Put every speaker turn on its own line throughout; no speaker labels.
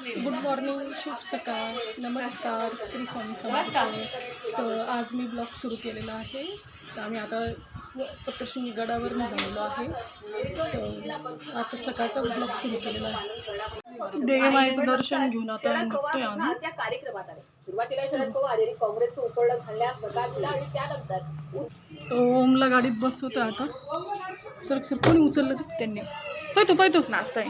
Good morning शुभ सकाळ. नमस्कार श्री स्वामी समर्थ. तर आज मी ब्लॉग सुरू केलेला आहे. तर आम्ही आता सप्तशृंगी गडावर निघालेलो आहे. तर आता सकाळचा ब्लॉग सुरू केलेला आहे. देवी माईचं दर्शन घेऊन आता निघतोय आम्ही.
त्या कार्यक्रमात सुरुवातीला शरद पवार यांनी काँग्रेसचं उकळलं घालण्यास नकार दिला आणि त्यानंतर
तो ओमला गाडीत बसवतो आता. सर सर कोणी उचललं? त्यांनी? पाहतो पाहतो. नाचताय.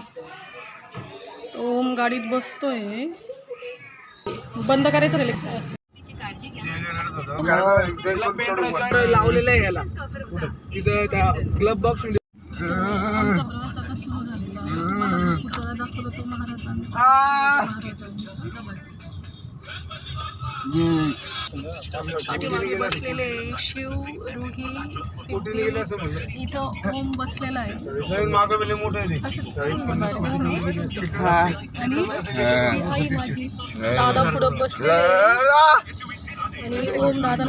ओम गाडीत बसतोय. बंद करायचं राहिले
लावलेलं आहे याला. तिथं त्या क्लब बॉक्स
पाठीमागे बसलेले शिव रुही सिद्धी इथं ओम बसलेला आहे. आणि आई माझी दादा पुढं बसले आणि ओम दादा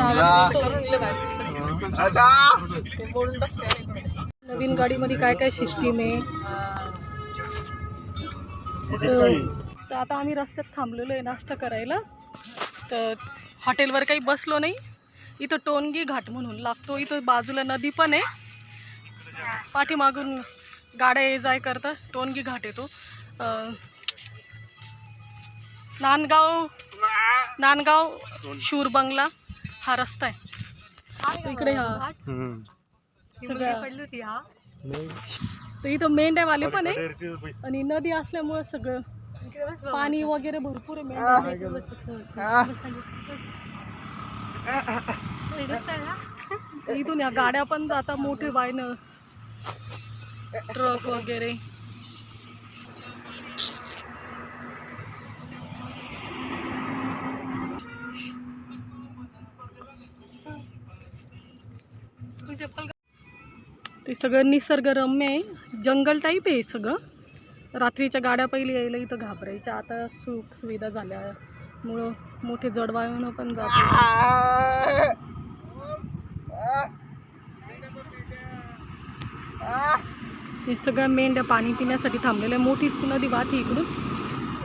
नवीन गाडीमध्ये काय काय सिस्टीम आहे? तर तर आता आम्ही रस्त्यात थांबलेलो आहे नाश्ता करायला. तर हॉटेलवर काही बसलो नाही. इथं टोनगी घाट म्हणून लागतो. इथं बाजूला नदी पण आहे. पाठीमागून गाड्या ये जाय करता टोनगी घाट येतो. नांदगाव नांदगाव शूर बंगला हा रस्ता आहे. इकडे हा. सगळं तर इथं मेंढ्यावाले पण आहे. आणि नदी असल्यामुळे सगळं पाणी वगैरे भरपूर आहे मेंढ्या इथून या गाड्या पण जातात मोठे बायनं ट्रक वगैरे. ते सगळं निसर्गरम्य आहे. जंगल टाईप आहे सगळं. रात्रीच्या गाड्या पहिले यायला इथं घाबरायच्या. आता सुख सुविधा झाल्यामुळं मोठे जडवायून पण जाते हे सगळ्या मेंढ्या पाणी पिण्यासाठी थांबलेल्या मोठीच नदी वाहते इकडून.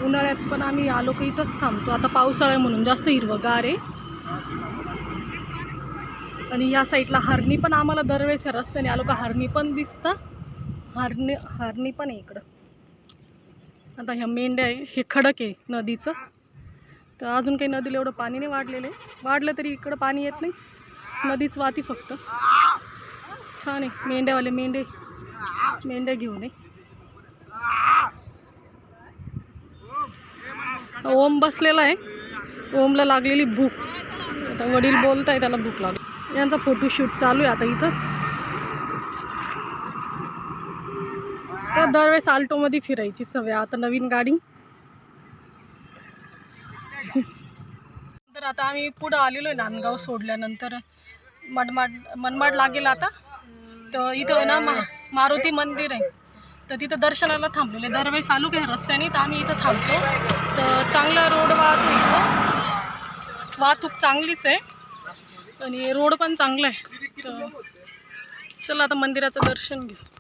उन्हाळ्यात पण आम्ही आलो की इथंच थांबतो. आता पावसाळा म्हणून जास्त हिरवगार आहे. आणि या साईडला हरणी पण आम्हाला दरवेळेस रस्त्याने आलो का हरणी पण दिसतं हरणी हरणी पण आहे इकडं. आता ह्या मेंढ्या आहे हे खडक आहे नदीचं. तर अजून काही नदीला एवढं पाणी नाही वाढलेलं आहे. वाढलं तरी इकडं पाणी येत नाही. नदीच वाहती फक्त. छान आहे. मेंढ्यावाले मेंढे मेंढ्या घेऊन ये. ओम बसलेला आहे. ओमला लागलेली भूक. आता वडील बोलताय त्याला भूक लागली. यांचा फोटोशूट चालू आहे आता इथं. का दरवेळेस आल्टोमध्ये फिरायची सवय. आता नवीन गाडी. तर आता आम्ही पुढं आलेलो आहे नांदगाव सोडल्यानंतर. मनमाड मनमाड लागेल आता. तर इथं ना मा मारुती मंदिर आहे. तर तिथं दर्शनाला थांबलेले दरवेळेस आलो काही रस्त्याने तर आम्ही इथं थांबतो. तर चांगला रोड वाहतूक इथं. वाहतूक चांगलीच आहे. आणि रोड पण चांगला आहे. तर चला आता मंदिराचं दर्शन घेऊ.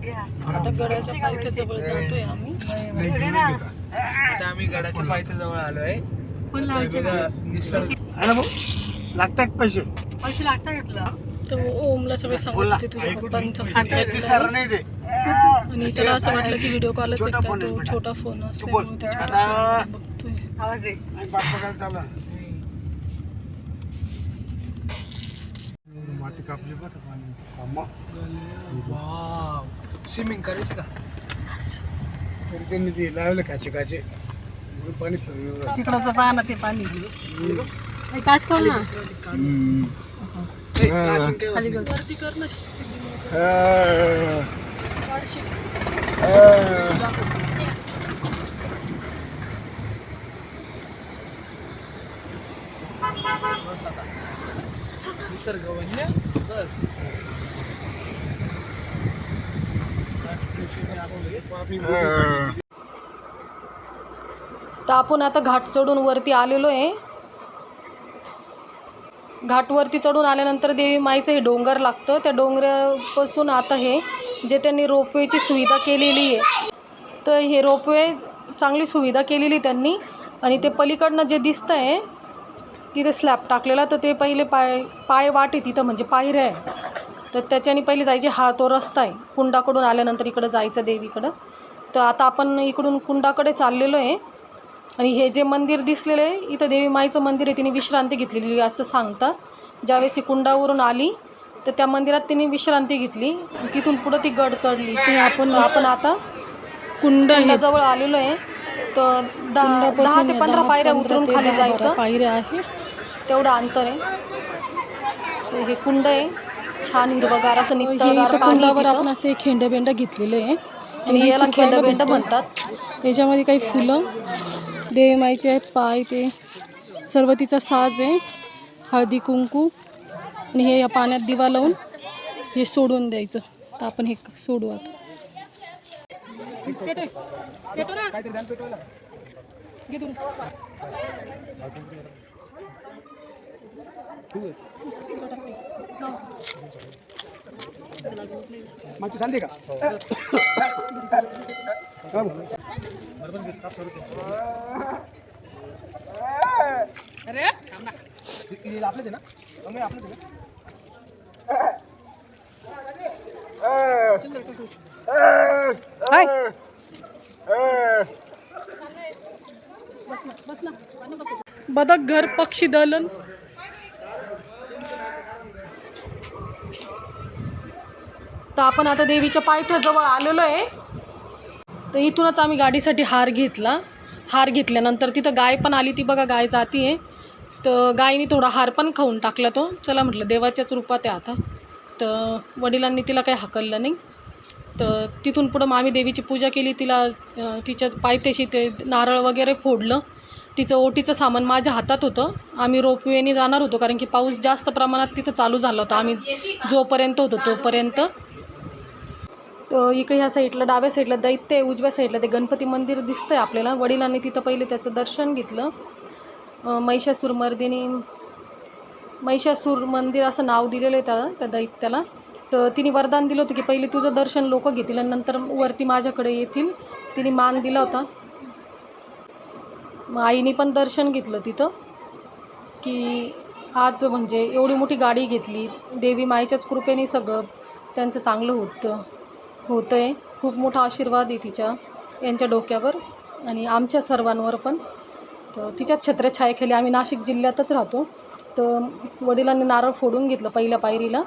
आता गडाच्या पायथ्याजवळ जातोय आम्ही.
आता आम्ही गडाच्या पायथ्या जवळ आलोय.
पण
लागतात पैसे.
पैसे लागतात
तर ओमला सगळे सांगत होते तुझ्या पप्पांचा फोन आहे. आणि त्याला असं वाटलं की व्हिडिओ कॉलच आहे का तो छोटा फोन असल्यामुळे बघतोय.
आवाज
चालला. माती कापली बघ पाणी अम्मा.
वाव स्विमिंग करायचं का?
तरी त्यांनी ते लावलं काचे काचे म्हणून पाणी फिरवलं.
तिकडचं पहा ना ते पाणी.
काच खोल ना.
खाली कर.
निसर्ग वन्य बस.
तर आपण आता घाट चढून वरती आलेलो आहे घाटवरती चढून आल्यानंतर देवी माईचं हे डोंगर लागतं. त्या डोंगरापासून आता हे जे त्यांनी रोपवेची सुविधा केलेली आहे तर हे रोपवे चांगली सुविधा केलेली त्यांनी. आणि ते पलीकडनं जे दिसतं आहे तिथे स्लॅब टाकलेला तर ते पहिले पाय पाय वाट आहे तिथं म्हणजे पायऱ्या आहे. तर त्याच्याने पहिले जायचे हा तो रस्ता आहे. कुंडाकडून आल्यानंतर इकडं जायचं देवीकडं. तर आता आपण इकडून कुंडाकडे चाललेलो आहे. आणि हे जे मंदिर दिसलेलं आहे इथं देवी माईचं मंदिर आहे तिने विश्रांती घेतलेली आहे असं सांगता ज्यावेळेस ती कुंडावरून आली तर त्या मंदिरात तिने विश्रांती घेतली. तिथून पुढं ती गड चढली. ते आपण आपण आता कुंड जवळ आलेलो आहे. तर दहा दहा ते पंधरा पायऱ्या उतरून खाली जायचं. पायऱ्या आहे तेवढं अंतर आहे. हे कुंड आहे. छान हिरवगार असं निघतं कुंडावर आपण असे खेंडबेंड घेतलेले आहे. आणि याला खेंडबेंड म्हणतात. याच्यामध्ये काही फुलं देवी माईचे पाय ते. सर्व तिचा साज आहे. हळदी कुंकू. आणि हे या पाण्यात दिवा लावून हे सोडून द्यायचं. तर आपण हे सोडू आता. घे तुम्ही.
माझी चालते का आपलेच आहे ना मम्मी आपलेच आहे ना।
बदक घर पक्षी दलन। तर आपण आता देवीच्या पायथ्याजवळ आलेलो आहे. तर इथूनच आम्ही गाडीसाठी हार घेतला. हार घेतल्यानंतर तिथं गाय पण आली ती बघा गाय जाती आहे तर गायीने थोडा हार पण खाऊन टाकला तो. चला म्हटलं देवाच्याच रूपात आहे आता. तर वडिलांनी तिला काही हाकललं नाही. तर तिथून पुढं मग आम्ही देवीची पूजा केली. तिला तिच्या पायथ्याशी ते नारळ वगैरे फोडलं. तिचं ओटीचं सामान माझ्या हातात होतं. आम्ही रोपवेने जाणार होतो कारण की पाऊस जास्त प्रमाणात तिथं चालू झाला होता. आम्ही जोपर्यंत होतो तोपर्यंत. तर इकडे ह्या साईडला डाव्या साईडला दैत्य आहे उजव्या साईडला ते गणपती मंदिर दिसतं आहे आपल्याला. वडिलांनी तिथं पहिले त्याचं दर्शन घेतलं. महिषासूर मर्दिनी महिषासूर मंदिर असं नाव दिलेलं आहे त्याला त्या दैत्याला. तर तिने वरदान दिलं होतं की पहिले तुझं दर्शन लोक घेतील आणि नंतर वरती माझ्याकडे येतील. तिने मान दिला होता. मग आईने पण दर्शन घेतलं तिथं की आज म्हणजे एवढी मोठी गाडी घेतली. देवी माईच्याच कृपेने सगळं त्यांचं चांगलं होतं. होतं आहे खूप मोठा आशीर्वाद आहे तिच्या यांच्या डोक्यावर आणि आमच्या सर्वांवर पण. तर तिच्याच छत्रछायेखाली आम्ही नाशिक जिल्ह्यातच राहतो. तर वडिलांनी नारळ फोडून घेतलं पहिल्या पायरीला.